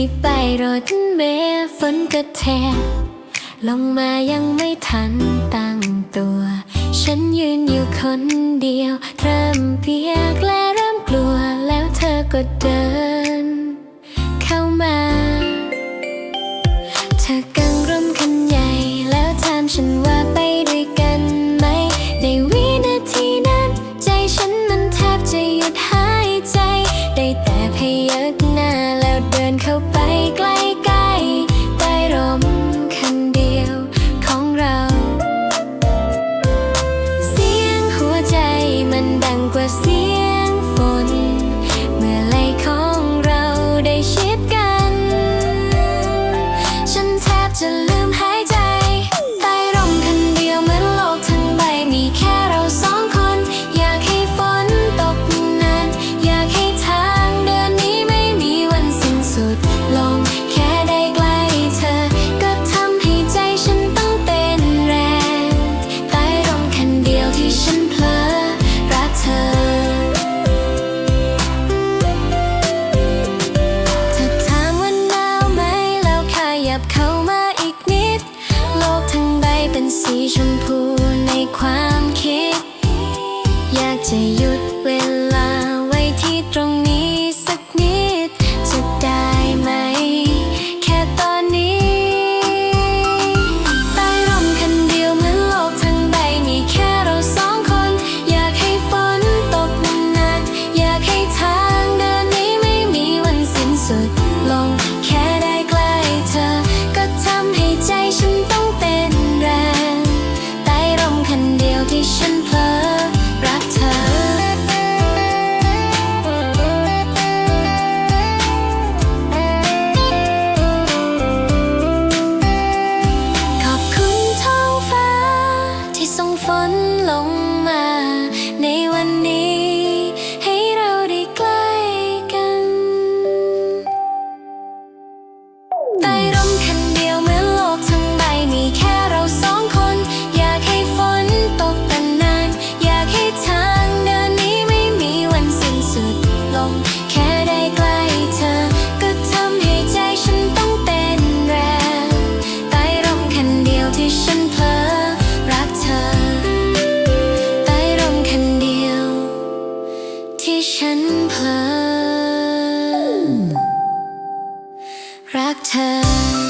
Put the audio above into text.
ที่ไปรถเมล์ฝนก็แทลงมายังไม่ทันตั้งตัว ฉันยืนอยู่คนเดียว เริ่มเพียกและเริ่มกลัวแล้วเธอก็เดิน เข้ามา เธอกังร่มคันใหญ่แล้วถามฉันว่าไปด้วยกันไหม ในวินาทีนั้น ใจฉันมันแทบจะหยุดหายใจ ได้แต่พยักหน้าแล้วเดินเข้าไป Sẽ 粉龙 ฉันเพลินรักเธอ